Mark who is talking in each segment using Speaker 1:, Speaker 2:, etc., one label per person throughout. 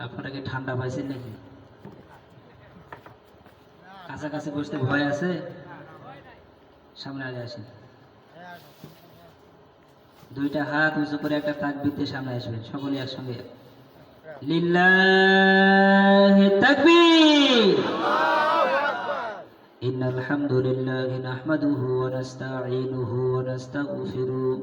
Speaker 1: আপনারা কি ঠান্ডা পাইছেন নাকি কাছাকাছি বসতে ভয় আছে সামনে আগে আসেন দুইটা হাত উঁচু করে একটা তাকবীর দিয়ে সামনে আসবেন সকলে একসঙ্গে লিল্লাহি তাকবীর إن الحمد لله نحمده ونستعينه ونستغفره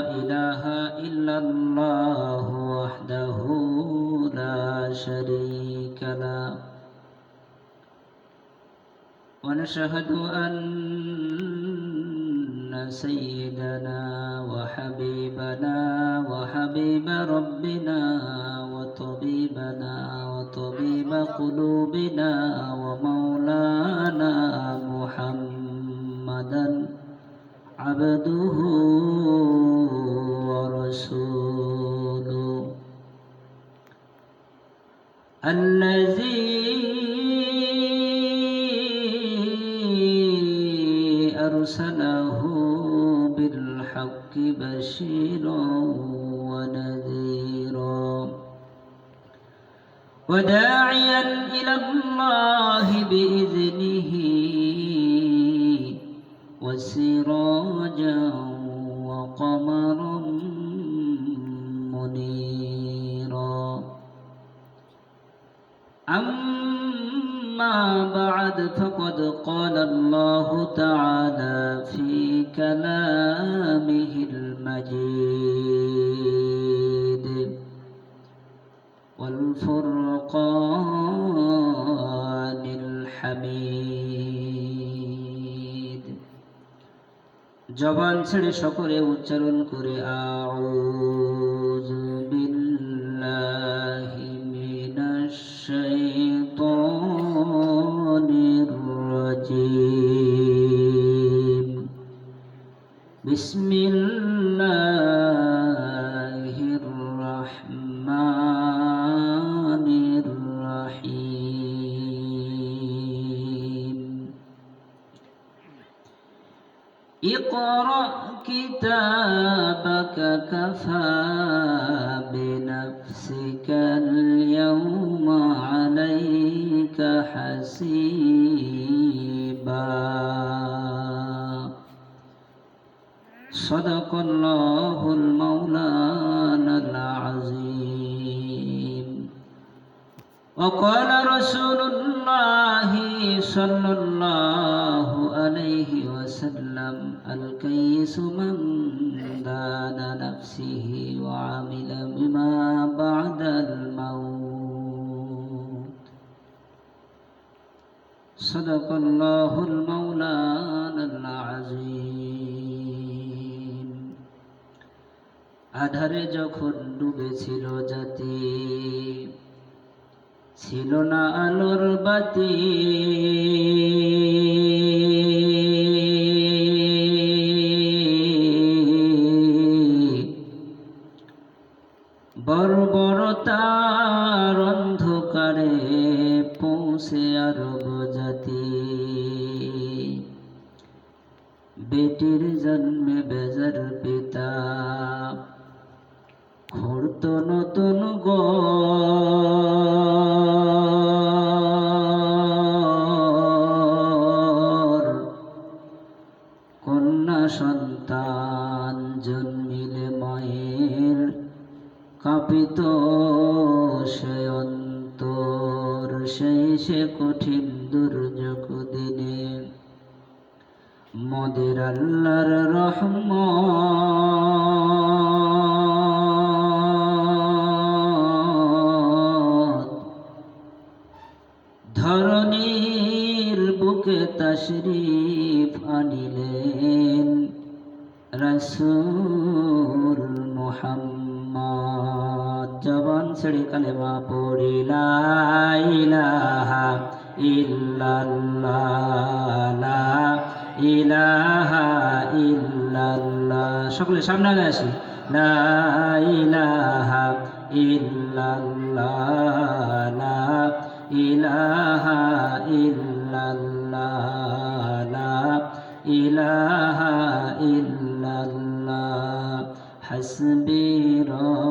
Speaker 1: ونشهد أن سيدنا وحبيبنا وحبيب ربنا وطبيبنا وطبيب قلوبنا ومولانا محمدا عبده وسراجا وقمرا منيرا. أما بعد فقد قال الله تعالى জবান ছেড়ে সকলে উচ্চারণ করে আউযু اقرأ كتابك كفى بنفسك اليوم عليك حسيبا صدق الله المولانا العظيم وقال رسول الله صلى الله عليه وسلم الكيس من دان نفسه وعمل بما بعد الموت صدق الله المولانا العظيم আধারে যখন ডুবেছিল জাতি ছিল না আলোর বাতি মদের আল্লাহর রহমত। ধরনীর বুকে তশরিফ আনিলেন রসুল মোহাম্মদ। জবান ছেড়ে কালেমা পড়ি ইলাহা ইল্লাল্লাহ। ইলাহা ইল্লাল্লাহ। সকলে সামনে আগে আসি। লা ইলাহা ইল্লাল্লাহ। লা ইলাহা ইল্লাল্লাহ। লা ইলাহা ইল্লাল্লাহ। হাসবি রব্বি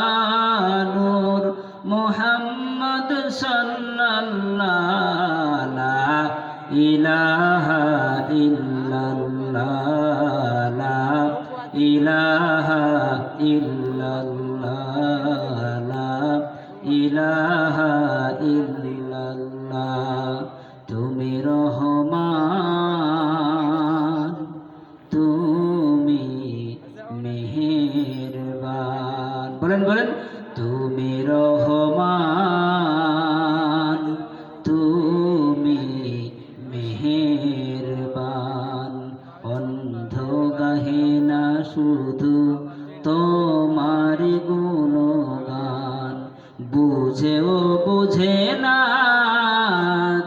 Speaker 1: না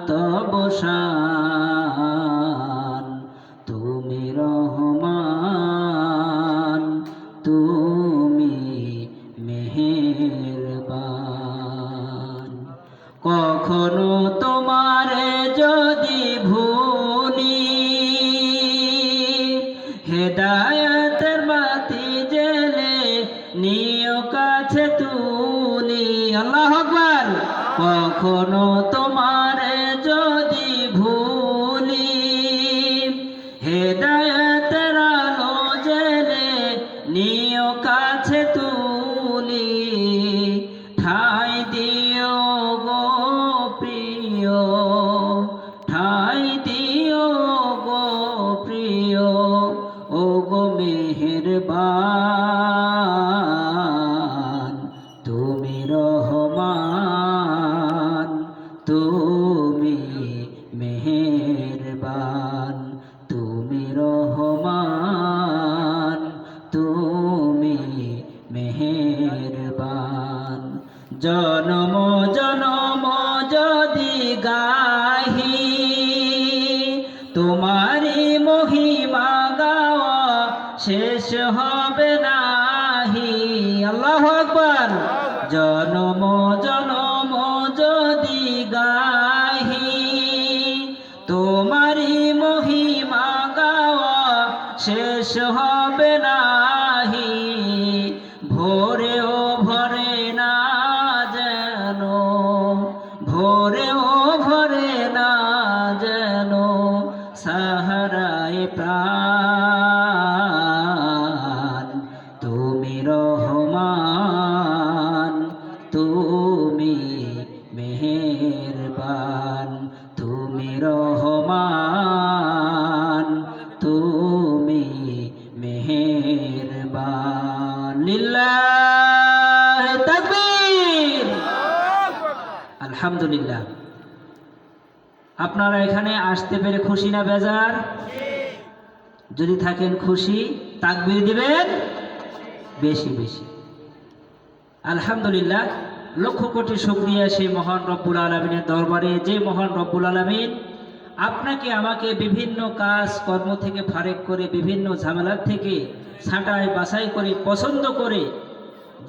Speaker 1: তব শান সাহারায় তুমি রহমান, তুমি মেহেরবান, তুমি রহমান, তুমি মেহেরবান। লিল্লাহ তাকবীর। আলহামদুলিল্লাহ। আপনারা এখানে আসতে পেরে খুশি না, বেজার? যদি থাকেন খুশি, তাকবীর দিবেন বেশি বেশি। আলহামদুলিল্লাহ, লক্ষ কোটি শুক্রিয়া সেই মহান রব্বুল আলমিনের দরবারে। যে মহান রব্বুল আলমিন আপনাকে আমাকে বিভিন্ন কাজ, কর্ম থেকে ফারেক করে, বিভিন্ন ঝামেলার থেকে ছাঁটাই বাছাই করে, পছন্দ করে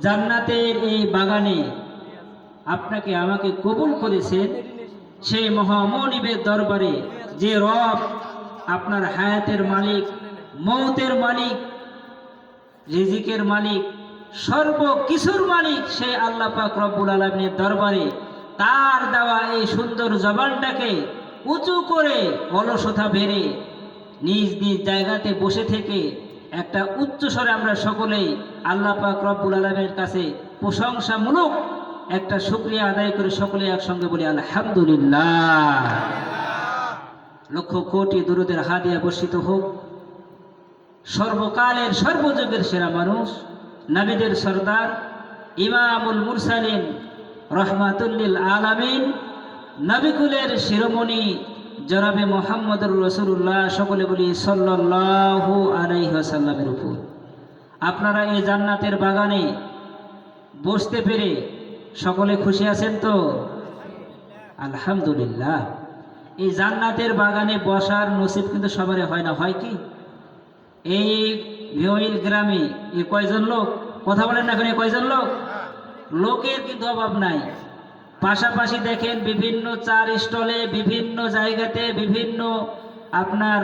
Speaker 1: জান্নাতের এই বাগানে আপনাকে আমাকে কবুল করেছেন সেই মহামনিবের দরবারে। যে রব আপনার হায়াতের মালিক, মৌতের মালিক, রিজিকের মালিক সর্ব কিছুর মালিক সেই আল্লাহ পাক রব্বুল আলমিনের দরবারে। তার দেওয়া এই সুন্দর জবানটাকে উঁচু করে অলসতা বেড়ে নিজ নিজ জায়গাতে বসে থেকে একটা উচ্চ স্বরে আমরা সকলেই আল্লাহ পাক রব্বুল আলমের কাছে প্রশংসামূলক একটা শুক্রিয়া আদায় করে সকলে একসঙ্গে বলি, আলহামদুলিল্লাহ। লক্ষ কোটি দুরুদের হাদিয়া বর্ষিত হোক। সর্বকালের, সর্বযুগের সেরা মানুষ নাবিদের সর্দার ইমামুল মুরসালিন রহমাতুল্লিল আলামিন। নবিকুলের শিরোমণি জনাবে মোহাম্মদুর রসুল্লাহ সকলে বলি সাল্লাল্লাহু আলাইহি ওয়াসাল্লামের উপর। আপনারা এই জান্নাতের বাগানে বসতে পেরে সকলে খুশি আছেন তো? আলহামদুলিল্লাহ। এই জান্নাতের বাগানে বসার নসিব কিন্তু সবারই হয় না। হয় কি? এই ভিওইল গ্রামে এ কয়জন লোক? কথা বলেন না এখন কয়জন লোক? লোকের কিন্তু অভাব নাই। পাশাপাশি দেখেন বিভিন্ন চার স্টলে, বিভিন্ন জায়গাতে, বিভিন্ন আপনার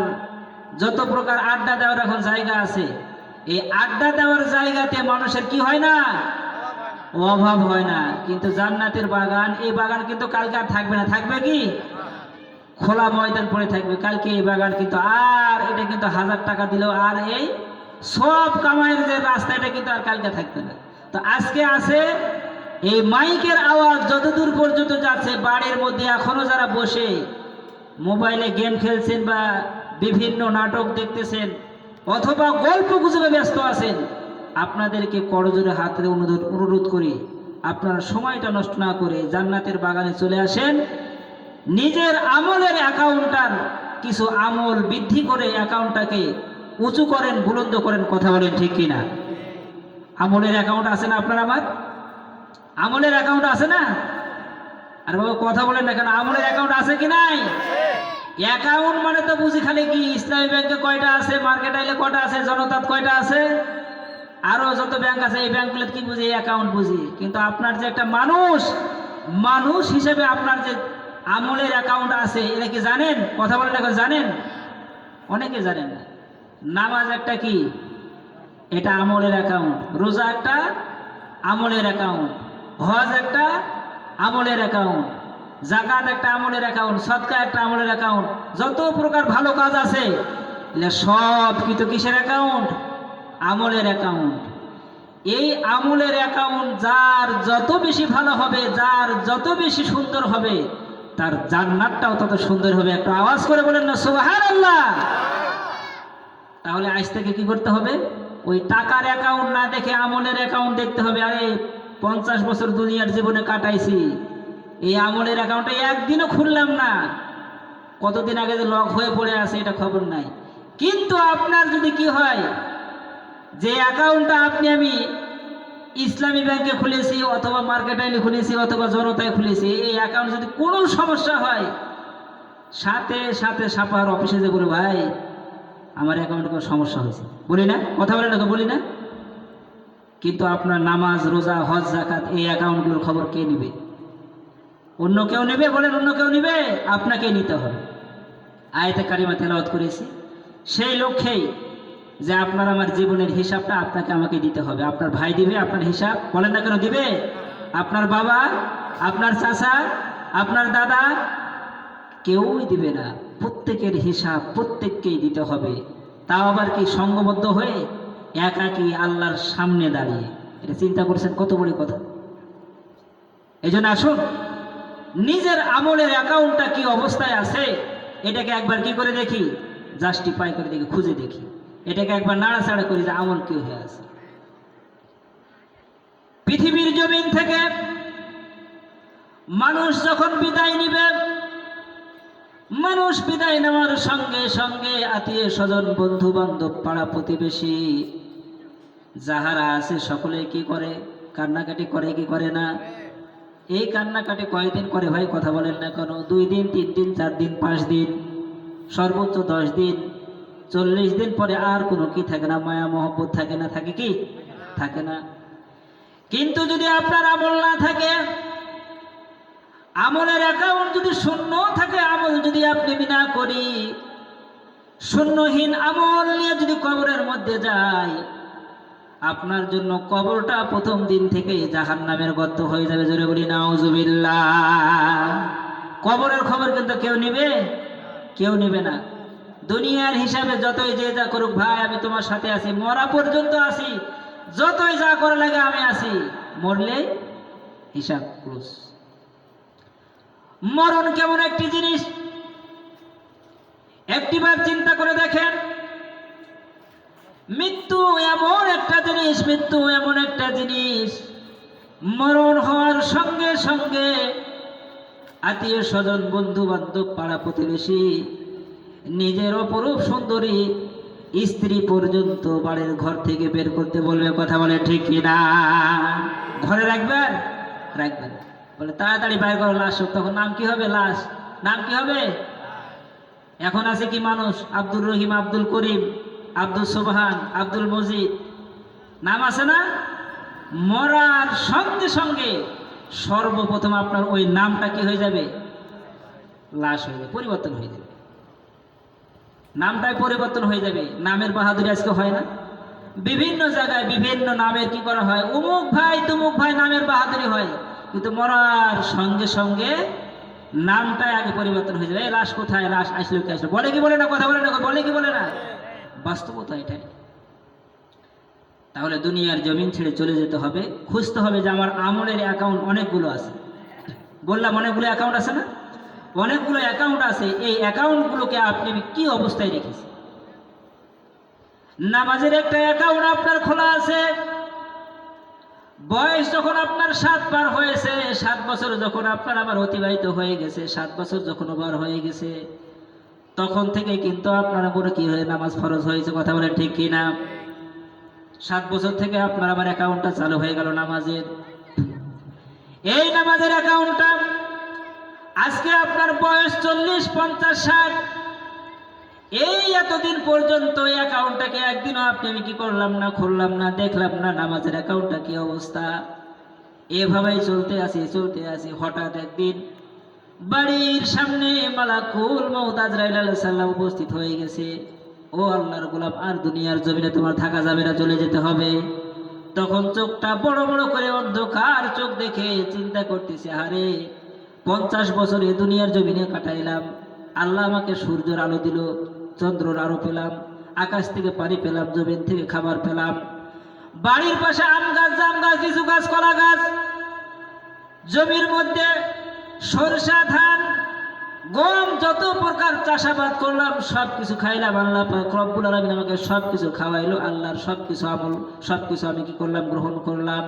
Speaker 1: যত প্রকার আড্ডা দেওয়ার এখন জায়গা আছে, এই আড্ডা দেওয়ার জায়গাতে মানুষের কি হয় না? অভাব হয় না। কিন্তু জান্নাতের বাগান, এই বাগান কিন্তু কালকে আর থাকবে না। থাকবে কি? খোলা ময়দান পড়ে থাকবে। কালকে এই বাগান কিন্তু আর এটা কিন্তু হাজার টাকা দিলেও আর এই সব কামাইয়ের যে রাস্তা, এটা কিন্তু আর কালকে থাকবে না। তো আজকে আছে এই মাইকের আওয়াজ যতদূর পর্যন্ত যাচ্ছে, বাড়ির মধ্যে এখনও যারা বসে মোবাইলে গেম খেলছেন বা বিভিন্ন নাটক দেখতেছেন অথবা গল্প গুজবে ব্যস্ত আছেন, আপনাদেরকে করজোরে হাতে অনুরোধ অনুরোধ করি, আপনারা সময়টা নষ্ট না করে জান্নাতের বাগানে চলে আসেন। নিজের আমলের অ্যাকাউন্টটার কিছু আমল বৃদ্ধি করে অ্যাকাউন্টটাকে উঁচু করেন, বুলন্দ করেন, কথা বলেন ঠিক কিনা? আমলের অ্যাকাউন্ট আছে না আপনার আমার? আমলের অ্যাকাউন্ট আছে না? আর বাবা, কথা বলেন না কেন, আমলের অ্যাকাউন্ট আছে কি নাই? অ্যাকাউন্ট মানে তো বুঝি খালি কি, ইসলামী ব্যাংকে কয়টা আছে, মার্কেট আইলে কয়টা আছে, জনতাত কয়টা আছে? আরও যত ব্যাংক আছে, এই ব্যাংকগুলো কি বুঝি অ্যাকাউন্ট বুঝি। কিন্তু আপনার যে একটা মানুষ মানুষ হিসেবে আপনার যে আমলের অ্যাকাউন্ট আছে এটা কি জানেন? কথা বলেন এখন জানেন? অনেকে জানেন না। নামাজ একটা কি? এটা আমলের অ্যাকাউন্ট রোজা একটা আমলের অ্যাকাউন্ট হজ একটা আমলের অ্যাকাউন্ট জাকাত একটা আমলের অ্যাকাউন্ট সৎকা একটা আমলের অ্যাকাউন্ট যত প্রকার ভালো কাজ আছে সব কিন্তু কিসের অ্যাকাউন্ট আমলের অ্যাকাউন্ট এই আমলের অ্যাকাউন্ট যার যত বেশি ভালো হবে, যার যত বেশি সুন্দর হবে তার জান্নাতটাও তত সুন্দর হবে। একটা আওয়াজ করে বলেন না সুবাহান আল্লাহ তাহলে আজ থেকে কি করতে হবে? ওই টাকার অ্যাকাউন্ট না দেখে আমলের অ্যাকাউন্ট দেখতে হবে। আরে, পঞ্চাশ বছর দুনিয়ার জীবনে কাটাইছি। এই আমলের অ্যাকাউন্টে একদিনও খুললাম না। কতদিন আগে যে লক হয়ে পড়ে আছে, এটা খবর নাই। কিন্তু আপনার যদি কি হয়, যে অ্যাকাউন্টটা আপনি আমি ইসলামী ব্যাংকে খুলেছি অথবা মার্কেটাইলে খুলেছি অথবা জনতায় খুলেছি, এই অ্যাকাউন্ট যদি কোনো সমস্যা হয়, সাথে সাথে সাপার অফিসে যে বলে ভাই, আমার অ্যাকাউন্টে কোনো সমস্যা হয়েছে। বলি না, কথা বলে না বলি না। কিন্তু আপনার নামাজ, রোজা, হজ জাকাত এই অ্যাকাউন্টগুলোর খবর কে নেবে? অন্য কেউ নেবে বলেন, অন্য কেউ নেবে, আপনাকে নিতে হবে। আয়তে কারিমা তেলাওয়াত করেছি। সেই লক্ষ্যেই যে আপনার আমার জীবনের হিসাবটা আপনাকে আমাকে দিতে হবে। আপনার ভাই দিবে, আপনার হিসাব। বলেন না কেন দিবে? আপনার বাবা, আপনার চাচা, আপনার দাদা কেউই দিবে না। প্রত্যেকের হিসাব প্রত্যেককেই দিতে হবে। তাও আবার কি সঙ্গবদ্ধ হয়ে একাকি আল্লাহর সামনে দাঁড়িয়ে? এটা চিন্তা করছেন কত বড় কথা। এই জন্য আসুন, নিজের আমলের অ্যাকাউন্টটা কি অবস্থায় আছে, এটাকে একবার কি করে দেখি? জাস্টিফাই করে দেখি, খুঁজে দেখি। এটাকে একবার নাড়াচাড়া করি যে, আমল কি হয়ে আছে? পৃথিবীর জমিন থেকে মানুষ যখন বিদায় নিবে, মানুষ বিদায় নেওয়ার সঙ্গে সঙ্গে আত্মীয় স্বজন বন্ধু বান্ধব পাড়া প্রতিবেশী, যাহারা আছে সকলে কি করে? কান্নাকাটি করে কি করে না? এই কান্নাকাটি কয়দিন করে ভাই? কথা বলেন না কেন? দুই দিন, তিন দিন, চার দিন, পাঁচ দিন, সর্বোচ্চ দশ দিন চল্লিশ দিন পরে আর কোনো কি থাকে না? মায়া, মহব্বত থাকে না? থাকে কি? থাকে না। কিন্তু যদি আপনার আমল না থাকে, আমলের অ্যাকাউন্ট যদি শূন্য থাকে, আমল যদি আপনি বিনা করি, শূন্যহীন আমল নিয়ে যদি কবরের মধ্যে যায় আপনার জন্য কবরটা প্রথম দিন থেকে জাহান নামের গর্ত হয়ে যাবে। জোরে বলি, নাউজুবিল্লাহ। কবরের খবর কিন্তু কেউ নেবে? কেউ নেবে না। দুনিয়ার হিসাবে যতই যে যা করুক, ভাই, আমি তোমার সাথে আছি, মরা পর্যন্ত আছি, যতই যা করা লাগে আমি আছি। মরলে হিসাব ক্লোজ মরণ কেমন একটি জিনিস? একটিবার চিন্তা করে দেখেন, মৃত্যু এমন একটা জিনিস, মৃত্যু এমন একটা জিনিস। মরণ হওয়ার সঙ্গে সঙ্গে আত্মীয় স্বজন বন্ধু বান্ধব পাড়া প্রতিবেশী নিজের অপরূপ সুন্দরী স্ত্রী পর্যন্ত বাড়ির ঘর থেকে বের করতে বলবে কথা বলে ঠিক কিনা? ঘরে রাখবেন রাখবেন বলে, তাড়াতাড়ি বাইর করো, লাশ। তখন নাম কি হবে? লাশ। নাম কি হবে? এখন আছে কি মানুষ? আব্দুর রহিম, আব্দুল করিম, আব্দুল সোবহান, আব্দুল মজিদ। নাম আছে না? মরার সঙ্গে সঙ্গে সর্বপ্রথম আপনার ওই নামটা কি হয়ে যাবে? লাশ হয়ে যাবে, পরিবর্তন হয়ে যাবে। নামটাই পরিবর্তন হয়ে যাবে। নামের বাহাদুরি আজকে হয় না। বিভিন্ন জায়গায় বিভিন্ন নামের কি করা হয়? উমুক ভাই, তুমুক ভাই নামের বাহাদুরি হয়। কিন্তু মরার সঙ্গে সঙ্গে নামটাই আগে পরিবর্তন হয়ে যাবে। লাশ কোথায়? লাশ আসলো কি আসলো? বলে কি বলে না? কথা বলে না? বলে কি বলে না? বাস্তবতা এটাই। তাহলে দুনিয়ার জমিন ছেড়ে চলে যেতে হবে। খুঁজতে হবে যে আমার আমলের অ্যাকাউন্ট অনেকগুলো আছে। বললাম অনেকগুলো অ্যাকাউন্ট আছে না? অনেকগুলো অ্যাকাউন্ট আছে, এই অ্যাকাউন্টগুলোকে আপনি কি অবস্থায় রেখেছেন? নামাজের একটা অ্যাকাউন্ট আপনার খোলা আছে, বয়স যখন আপনার সাত বার হয়েছে, সাত বছর যখন আপনার আবার অতিবাহিত হয়ে গেছে, সাত বছর যখন বার হয়ে গেছে, তখন থেকে কিন্তু আপনার উপরে কি হয়ে, নামাজ ফরজ হয়েছে, কথা বলে ঠিক কি না সাত বছর থেকে আপনার আবার অ্যাকাউন্টটা চালু হয়ে গেল নামাজের। এই নামাজের অ্যাকাউন্টটা আজকে আপনার বয়স চল্লিশ, পঞ্চাশ, ষাট। এই এতদিন পর্যন্ত এই অ্যাকাউন্টটাকে একদিনও আপনি আমি কি করলাম না, খুললাম না, দেখলাম না নামাজের অ্যাকাউন্টটা কি অবস্থা। এভাবেই চলতে আসি চলতে আসি। হঠাৎ একদিন বাড়ির সামনে মালাকুল আলাইহিস সালাম উপস্থিত হয়ে গেছে। ও আল্লাহর গোলাপ আর দুনিয়ার জমিনে তোমার থাকা যাবে না, চলে যেতে হবে। তখন চোখটা বড় বড় করে অন্ধকার চোখ দেখে চিন্তা করতেছে, আরে পঞ্চাশ বছর এ দুনিয়ার জমিনে কাটাইলাম। আল্লাহ আমাকে সূর্যের আলো দিল, চন্দ্রর আলো পেলাম, আকাশ থেকে পানি পেলাম, জমিন থেকে খাবার পেলাম। বাড়ির পাশে আম গাছ, জাম গাছ, লিচু গাছ, কলা গাছ। জমির মধ্যে সরষা, ধান, গম, যত প্রকার চাষাবাদ করলাম সব কিছু খাইলাম, আল্লাহ রব্বুল আলামিন আমাকে সব কিছু খাওয়াইলো, আল্লাহর সব কিছু আমল সব কিছু আমি কি করলাম, গ্রহণ করলাম।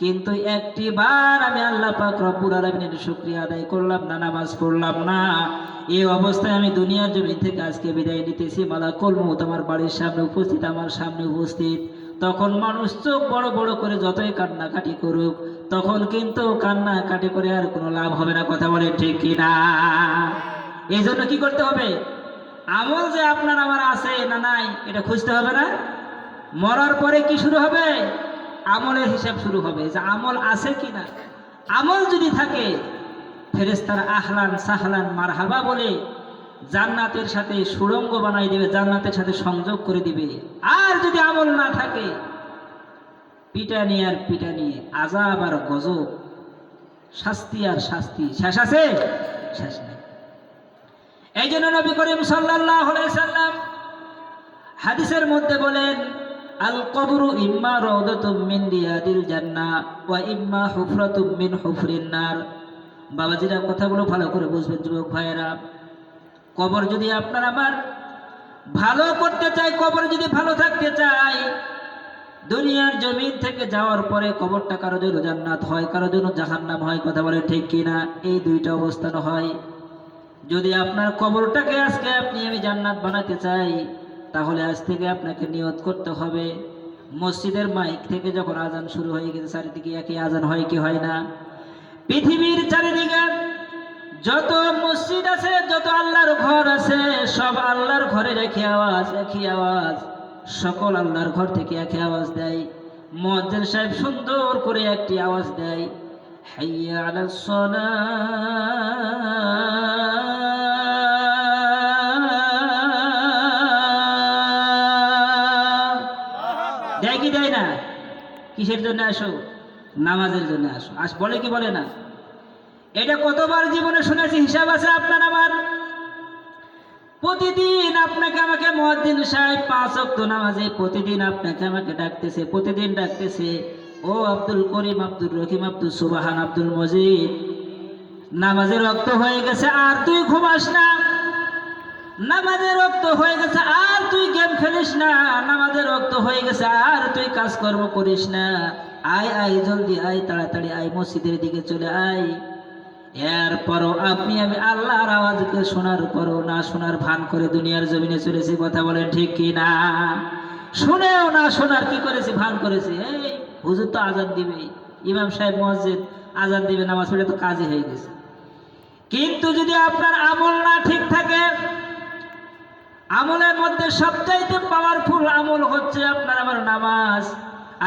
Speaker 1: কিন্তু একটি বার আমি আল্লাহ পাক রব্বুল আলামিনের শুকরিয়া আদায় করলাম, না নামাজ পড়লাম না। এই অবস্থায় আমি দুনিয়ার জমি থেকে আজকে বিদায় নিতেছি। মালা কলমু তোমার বাড়ির সামনে উপস্থিত, আমার সামনে উপস্থিত। তখন মানুষ চোখ বড় বড় করে যতই কান্নাকাটি করুক, তখন কিন্তু কান্নাকাটি করে আর কোনো লাভ হবে না, কথা বলে ঠিক কিনা? এই জন্য কি করতে হবে? আমল যে আপনার আমার আছে না নাই, এটা খুঁজতে হবে না। মরার পরে কি শুরু হবে? আমলের হিসাব শুরু হবে যে আমল আছে কি না আমল যদি থাকে ফেরেস্তার আহলান সাহলান মারহাবা বলে জান্নাতের সাথে সুড়ঙ্গ বানাই দিবে, জান্নাতের সাথে সংযোগ করে দিবে। আর যদি আমল না থাকে, পিটানি আর পিটানি আজাব আর গজব, শাস্তি আর শাস্তি, শেষ আছে? শেষ নেই। এই জন্য নবী করিম সাল্লাহ সাল্লাম হাদিসের মধ্যে বলেন আল কবরু ইম্মা রওদাতুম মিন রিয়াদিল জান্নাহ ওয়া ইম্মা হুফরাতুম মিন হুফরিন নার। বাবাজিরা কথাগুলো ভালো করে বুঝবেন, যুবক ভাইয়েরা। কবর যদি আপনার আমার ভালো করতে চাই কবর যদি ভালো থাকতে চাই দুনিয়ার জমিন থেকে যাওয়ার পরে কবরটা কারও জন্য জান্নাত হয়, কারও জন্য জাহান্নাম হয়, কথা বলে ঠিক কিনা? এই দুইটা অবস্থান হয়। যদি আপনার কবরটাকে আজকে আপনি আমি জান্নাত বানাতে চাই তাহলে আজ থেকে আপনাকে নিয়ত করতে হবে। মসজিদের মাইক থেকে যখন আজান শুরু হয়ে গেছে, চারিদিকে একই আজান হয় কি হয় না? পৃথিবীর চারিদিকে যত মসজিদ আছে, যত আল্লাহর ঘর আছে, সব আল্লাহর ঘরে রেখে আওয়াজ, একই আওয়াজ। সকল আল্লাহর ঘর থেকে একই আওয়াজ দেয়। মজ্জেল সাহেব সুন্দর করে একটি আওয়াজ দেয়। হাইয়া সালাহ কিসের জন্য আসো? নামাজের জন্য আসো। আস, বলে কি বলে না? এটা কতবার জীবনে শুনেছি, হিসাব আছে আপনার আমার? প্রতিদিন আপনাকে আমাকে মহাদ্দিন সাহেব পাঁচ অক্ত নামাজে প্রতিদিন আপনাকে আমাকে ডাকতেছে, প্রতিদিন ডাকতেছে, ও আব্দুল করিম আব্দুল রহিম, আব্দুল সুবাহান, আব্দুল মজিদ, নামাজের রক্ত হয়ে গেছে আর তুই ঘুমাস না। নামাজের রক্ত হয়ে গেছে, আর তুই গেম খেলিস না। নামাজের রক্ত হয়ে গেছে, আর তুই কাজকর্ম করিস না। আয় আয়, জলদি আয়, তাড়াতাড়ি আয়, মসজিদের দিকে চলে আয়। এরপরও আপনি, আমি আল্লাহর আওয়াজকে শোনার পরও না শোনার ভান করে দুনিয়ার জমিনে চলেছি, কথা বলেন ঠিক কি না? শুনেও না শোনার কি করেছি, ভান করেছি? এই, হুজুর তো আজাদ দিবে। ইমাম সাহেব মসজিদ আজাদ দিবে, নামাজ পড়ে তো কাজই হয়ে গেছে। কিন্তু যদি আপনার আমল না ঠিক থাকে আমলের মধ্যে সবচাইতে পাওয়ারফুল আমল হচ্ছে আপনার আমার নামাজ।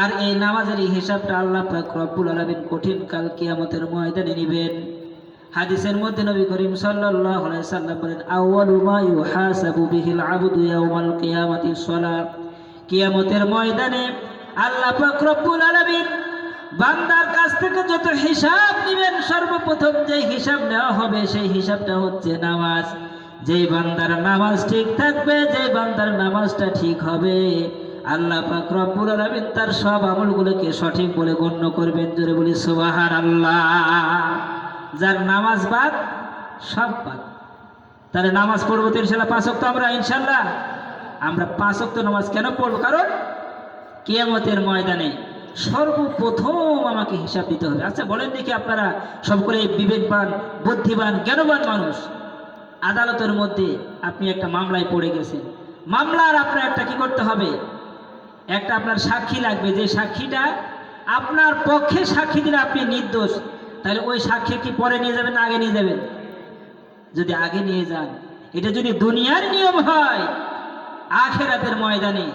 Speaker 1: আর এই নামাজের এই হিসাবটা আল্লাহ পাক রব্বুল আলামিন কঠিন কাল কিয়ামতের ময়দানে নেবেন। হাদিসের মধ্যে নবী করিম সাল্লাল্লাহু আলাইহি সাল্লাম বলেন, আউয়ালু মা ইউহাসাবু বিহিল আবদু ইয়াউমাল কিয়ামাতি সালাত কিয়ামতের ময়দানে আল্লাহ পাক রব্বুল আলামিন বান্দার কাছ থেকে যত হিসাব নেবেন, সর্বপ্রথম যে হিসাব নেওয়া হবে, সেই হিসাবটা হচ্ছে নামাজ। যেই বান্দার নামাজ ঠিক থাকবে যেই বান্দার নামাজটা ঠিক হবে, আল্লাহ পাক রব্বুল আলামিন তার সব আমলগুলোকে সঠিক বলে গণ্য করবেন। জোরে বলি, সুবহানাল্লাহ। যার নামাজ বাদ, সব বাদ। তাহলে নামাজ পড়ব তো ইনশাল্লাহ পাঁচ ওয়াক্ত আমরা ইনশাল্লাহ আমরা পাঁচ ওয়াক্ত নামাজ কেন পড়ব? কারণ কিয়ামতের ময়দানে সর্বপ্রথম আমাকে হিসাব দিতে হবে। আচ্ছা বলেন দেখি আপনারা সব সকলে বিবেকবান, বুদ্ধিমান, জ্ঞানবান মানুষ? আদালতের মধ্যে আপনি একটা মামলায় পড়ে গেছেন। মামলার আপনার একটা কি করতে হবে? একটা আপনার সাক্ষী লাগবে। যে সাক্ষীটা আপনার পক্ষে সাক্ষী দিলে আপনি নির্দোষ। তাহলে ওই সাক্ষী কি পরে নিয়ে যাবেন আগে নিয়ে যাবেন? যদি আগে নিয়ে যান। এটা যদি দুনিয়ার নিয়ম হয়, আখেরাতের ময়দানে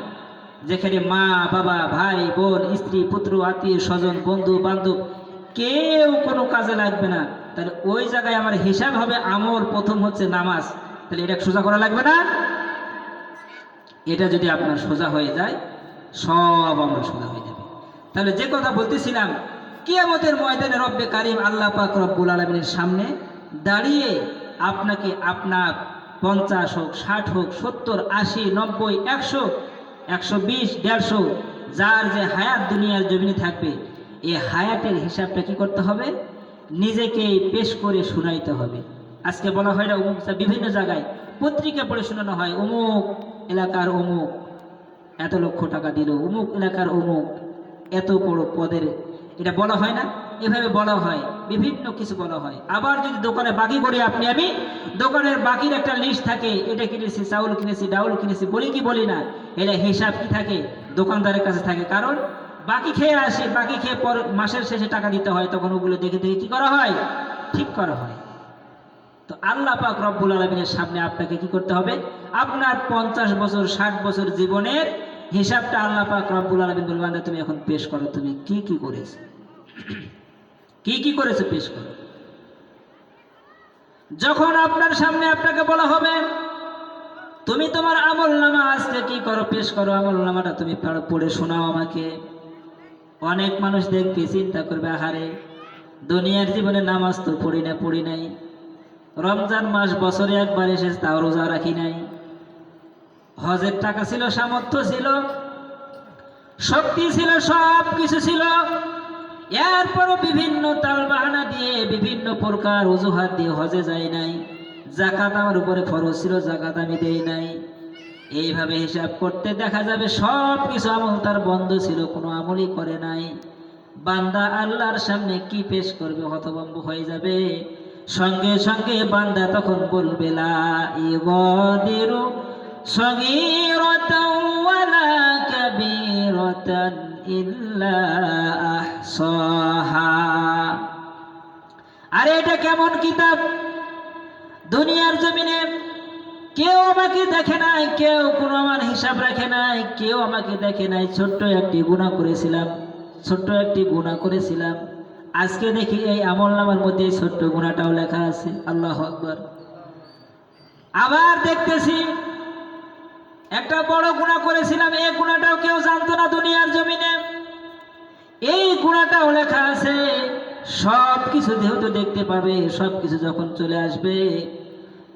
Speaker 1: যেখানে মা, বাবা, ভাই, বোন, স্ত্রী, পুত্র, আত্মীয়, স্বজন, বন্ধু, বান্ধব কেউ কোনো কাজে লাগবে না। তাহলে ওই জায়গায় আমার হিসাব হবে আমল, প্রথম হচ্ছে নামাজ। তাহলে এটা সোজা করা লাগবে না? এটা যদি আপনার সোজা হয়ে যায়, সব আমরা সোজা হয়ে যাবে। তাহলে যে কথা বলতেছিলাম, কিয়ামতের ময়দানে রব্বে কারিম আল্লাহ পাক রব্বুল আলমিনের সামনে দাঁড়িয়ে আপনাকে আপনার পঞ্চাশ হোক, ষাট হোক, সত্তর, আশি, নব্বই, একশো একশো বিশ, দেড়শো, যার যে হায়াত দুনিয়ার জমিনে থাকবে এই হায়াতের হিসাবটা কি করতে হবে? নিজেকে পেশ করে শুনাইতে হবে। আজকে বলা হয় না অমুক বিভিন্ন জায়গায় পত্রিকা পড়ে শোনানো হয়, অমুক এলাকার অমুক, এত লক্ষ টাকা দিল, অমুক এলাকার অমুক, এত বড় পদের, এটা বলা হয় না? এভাবে বলা হয়, বিভিন্ন কিছু বলা হয়। আবার যদি দোকানে বাকি করে আপনি, আমি দোকানের বাকির একটা লিস্ট থাকে, এটা কিনেছি, চাউল কিনেছি, ডাউল কিনেছি, বলি কি বলি না, এটা হিসাব কি থাকে? দোকানদারের কাছে থাকে। কারণ বাকি খেয়ে আসে, বাকি খেয়ে পর মাসের শেষে টাকা দিতে হয়, তখন ওগুলো দেখে দেখে কি করা হয়? ঠিক করা হয়। তো আল্লাহ পাক রব্বুল আলমিনের সামনে আপনাকে কি করতে হবে? আপনার পঞ্চাশ বছর, ষাট বছর জীবনের হিসাবটা আল্লাহ পাক রব্বুল আলমিন বলবেন তুমি এখন পেশ করো, তুমি কি কি করেছ? কি কি করেছ পেশ করো? যখন আপনার সামনে আপনাকে বলা হবে, তুমি তোমার আমল নামা আজকে কি করো, পেশ করো আমল নামাটা তুমি পড়- শোনাও আমাকে। অনেক মানুষ দেখবে, চিন্তা করবে, আহারে, দুনিয়ার জীবনে নামাজ তো পড়ি না, পড়ি নাই। রমজান মাস বছরে একবার এসে তাও রোজা রাখি নাই। হজের টাকা ছিল, সামর্থ্য ছিল, শক্তি ছিল সব কিছু ছিল। এরপরও বিভিন্ন তাল বাহানা দিয়ে, বিভিন্ন প্রকার অজুহাত দিয়ে হজে যাই নাই। জাকাত আমার উপরে ফরজ ছিল, জাকাত আমি দেই নাই। এইভাবে হিসাব করতে দেখা যাবে সব কিছু আমল তার বন্ধ ছিল, কোনো আমলই করে নাই। বান্দা আল্লাহর সামনে কি পেশ করবে, হতভম্ব হয়ে যাবে। সঙ্গে সঙ্গে বান্দা তখন বলবে ইল্লা আরে এটা কেমন কিতাব? দুনিয়ার জমিনে কেউ আমাকে দেখে নাই, কেউ কোনো আমার হিসাব রাখে নাই, কেউ আমাকে দেখে নাই। ছোট্ট একটি গুণা করেছিলাম, ছোট্ট একটি গুণা করেছিলাম। আজকে দেখি এই আমল নামার মধ্যে এই ছোট্ট গুণাটাও লেখা আছে। আল্লাহ আকবর। আবার দেখতেছি, একটা বড় গুণা করেছিলাম, এই গুণাটাও কেউ জানতো না দুনিয়ার জমিনে। এই গুণাটাও লেখা আছে সব কিছু যেহেতু দেখতে পাবে সব কিছু যখন চলে আসবে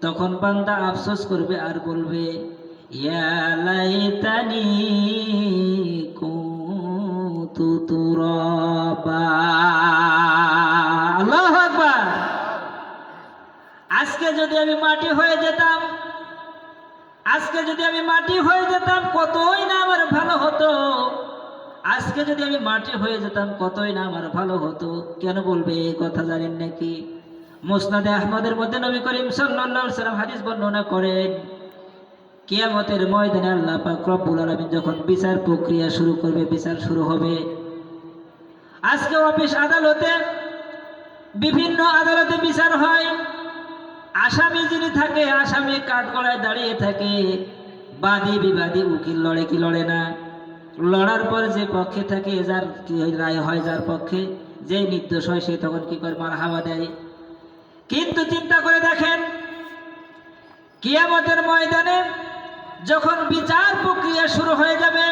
Speaker 1: তখন বান্দা আফসোস করবে আর বলবে, ইয়া লাইতানি কুনতু তুরাবা। আজকে যদি আমি মাটি হয়ে যেতাম, আজকে যদি আমি মাটি হয়ে যেতাম, কতই না আমার ভালো হতো। আজকে যদি আমি মাটি হয়ে যেতাম, কতই না আমার ভালো হতো। কেন বলবে এই কথা জানেন নাকি? মুসনাদে আহমদের মধ্যে নবী করিম সাল্লাল্লাহু সাল্লাম হাদিস বর্ণনা করেন, কিয়ামতের ময়দানে আল্লাহ পাক রব্বুল আলামিন যখন বিচার প্রক্রিয়া শুরু করবে, বিচার শুরু হবে। আজকে অফিস আদালতে বিভিন্ন আদালতে বিচার হয়। আসামি যিনি থাকে, আসামি কাঠগড়ায় দাঁড়িয়ে থাকে। বাদী বিবাদী উকিল লড়ে কি লড়ে না। লড়ার পর যে পক্ষে থাকে, যার কি রায় হয় যার পক্ষে যে নির্দোষ হয় সে তখন কি করে মার হাওয়া দেয়? কিন্তু চিন্তা করে দেখেন, কিয়ামতের ময়দানে যখন বিচার প্রক্রিয়া শুরু হয়ে যাবে,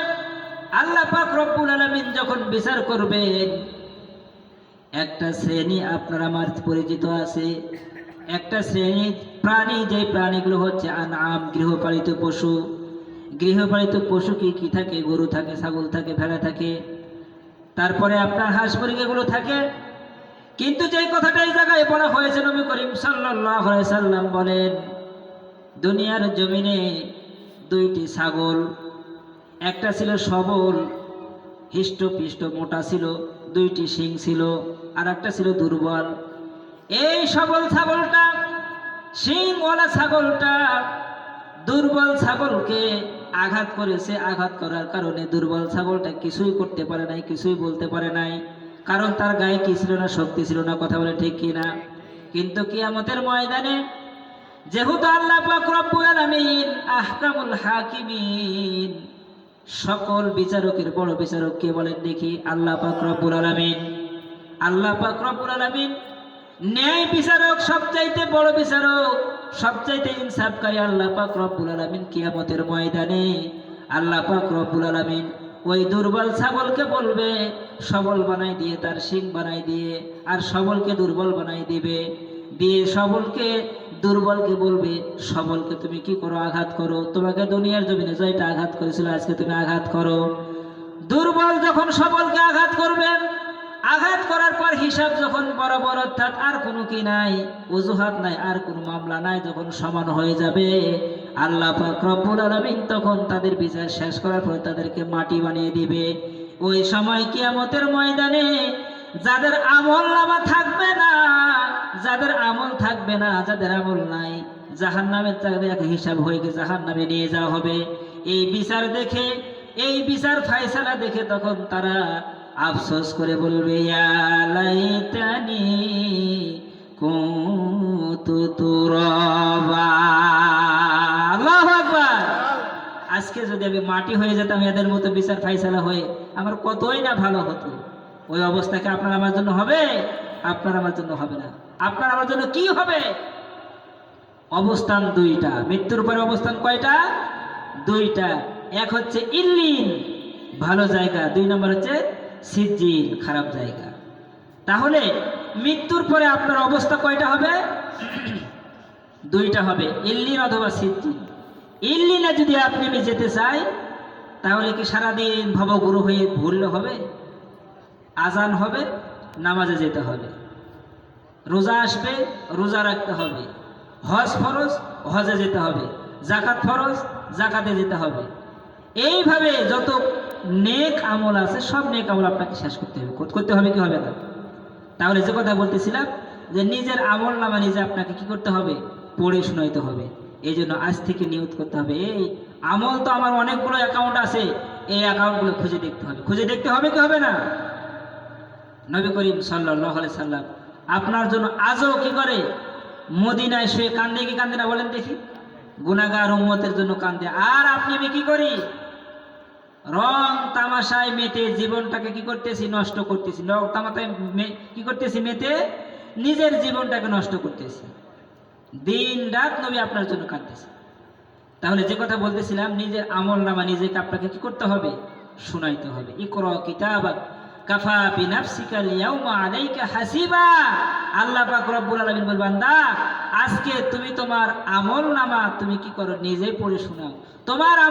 Speaker 1: আল্লাহ পাক রব্বুল আলামিন যখন বিচার করবেন, একটা শ্রেণি আপনার আমার পরিচিত আছে, একটা শ্রেণি প্রাণী, যে প্রাণীগুলো হচ্ছে আনাম, গৃহপালিত পশু। গৃহপালিত পশু কি কি থাকে? গরু থাকে, ছাগল থাকে, ভেড়া থাকে। তারপরে আপনার হাঁস মুরগিগুলো থাকে কিন্তু যে কথাটা এই জায়গায় বলা হয়েছে নবী করিম সাল্লাম বলেন, দুনিয়ার জমিনে দুইটি ছাগল, একটা ছিল সবল, হৃষ্টপিষ্ট, মোটা ছিল, দুইটি শিং ছিল, আর একটা ছিল দুর্বল। এই সবল ছাগলটা, শিংওয়ালা ছাগলটা দুর্বল ছাগলকে আঘাত করেছে। আঘাত করার কারণে দুর্বল ছাগলটা কিছুই করতে পারে নাই, কিছুই বলতে পারে নাই। কারণ তার গায়ে কি ছিল না, শক্তি ছিল না, কথা বলে ঠিক কিনা? কিন্তু কিয়ামতের ময়দানে যেহেতু আল্লাহ আহকামুল হাকিমিন, সকল বিচারকের বড় বিচারক কে বলেন দেখি আল্লাহ পাক রব্বুল আলামিন। আল্লাহ পাক রব্বুল আলামিন ন্যায় বিচারক, সবচাইতে বড় বিচারক, সবচাইতে ইনসাফকারী আল্লাহ পাক রব্বুল আলামিন কিয়ামতের ময়দানে। আল্লাহ পাক রব্বুল আলামিন ওই দুর্বল ছাগলকে বলবে, সবল বানাই দিয়ে তার শিং বানাই দিয়ে, আর সবলকে দুর্বল বানাই দিবে। দিয়ে সবলকে, দুর্বলকে বলবে, সবলকে তুমি কি করো, আঘাত করো? তোমাকে দুনিয়ার জমিনে জয়টা আঘাত করেছিল, আজকে তুমি আঘাত করো। দুর্বল যখন সবলকে আঘাত করবেন আঘাত করার পর হিসাব যখন বরাবর অর্থাৎ আর কোনো কি নাই, অজুহাত নাই, আর কোনো মামলা নাই, যখন সমান হয়ে যাবে। আল্লাহ রব্বুল আলামিন তখন তাদের বিচার শেষ করার পর তাদেরকে মাটি বানিয়ে দিবে। ওই সময় কিয়ামতের ময়দানে যাদের আমল নামা থাকবে না, যাদের আমল থাকবে না, যাদের আমল নাই জাহান নামের তাদের এক হিসাব হয়ে গিয়ে জাহান নামে নিয়ে যাওয়া হবে। এই বিচার দেখে, এই বিচার ফায়সালা দেখে তখন তারা আফসোস করে বলবে, "ইয়া লাইতানি কুনতু তুরাবা। আজকে যদি আমি মাটি হয়ে যেতাম, এদের মতো বিচার ফাইসালা হয়ে আমার কতই না ভালো হতো। ওই অবস্থাকে আপনার আমার জন্য হবে? আপনার আমার জন্য হবে না। আপনার আমার জন্য কি হবে? অবস্থান দুইটা। মৃত্যুর পরে অবস্থান কয়টা? দুইটা। এক হচ্ছে ইল্লিন, ভালো জায়গা। দুই নম্বর হচ্ছে সিজ্জিল খারাপ জায়গা। তাহলে মৃত্যুর পরে আপনার অবস্থা কয়টা হবে? দুইটা হবে ইল্লিন অথবা সিজ্জিল ইল্লিনে যদি আপনি আমি যেতে চাই, তাহলে কি সারাদিন ভবগুরু হয়ে ঘুরলে হবে? আজান হবে, নামাজে যেতে হবে। রোজা আসবে, রোজা রাখতে হবে। হজ ফরজ, হজে যেতে হবে। জাকাত ফরজ, জাকাতে যেতে হবে। এইভাবে যত নেক আমল আছে, সব নেক আমল আপনাকে শেষ করতে হবে। করতে হবে কি হবে না? তাহলে যে কথা বলতেছিলাম, যে নিজের আমল নামা নিজে আপনাকে কি করতে হবে? পড়ে শোনাইতে হবে। এই জন্য আজ থেকে নিয়ত করতে হবে। এই আমল তো আমার অনেকগুলো অ্যাকাউন্ট আছে। এই অ্যাকাউন্টগুলো খুঁজে দেখতে হবে। খুঁজে দেখতে হবে কি হবে না? নবী করিম সাল্লাহ সাল্লাম আপনার জন্য আজও কি করে? মদিনায় শুয়ে কান্দে কি কান্দে না বলেন দেখি। গুনাগার উম্মতের জন্য কান্দে। আর আপনি আমি কি করি? রং তামাশায় মেতে জীবনটাকে কি করতেছি? নষ্ট করতেছি। রং তামাশায় কি করতেছি? মেতে নিজের জীবনটাকে নষ্ট করতেছি। দিন রাত নবী আপনার জন্য কাঁদতেছে। তাহলে যে কথা বলতেছিলাম, নিজের আমল নামা, নিজেকে আপনাকে কি করতে হবে? শুনাইতে হবে। ইকর কাফা আলাইকা হাসিবা। আল্লাহ পাক রব্বুল আজকে তুমি তোমার আমল নামা তুমি কি করো? নিজেই পড়ে শোনাও। তোমার আমল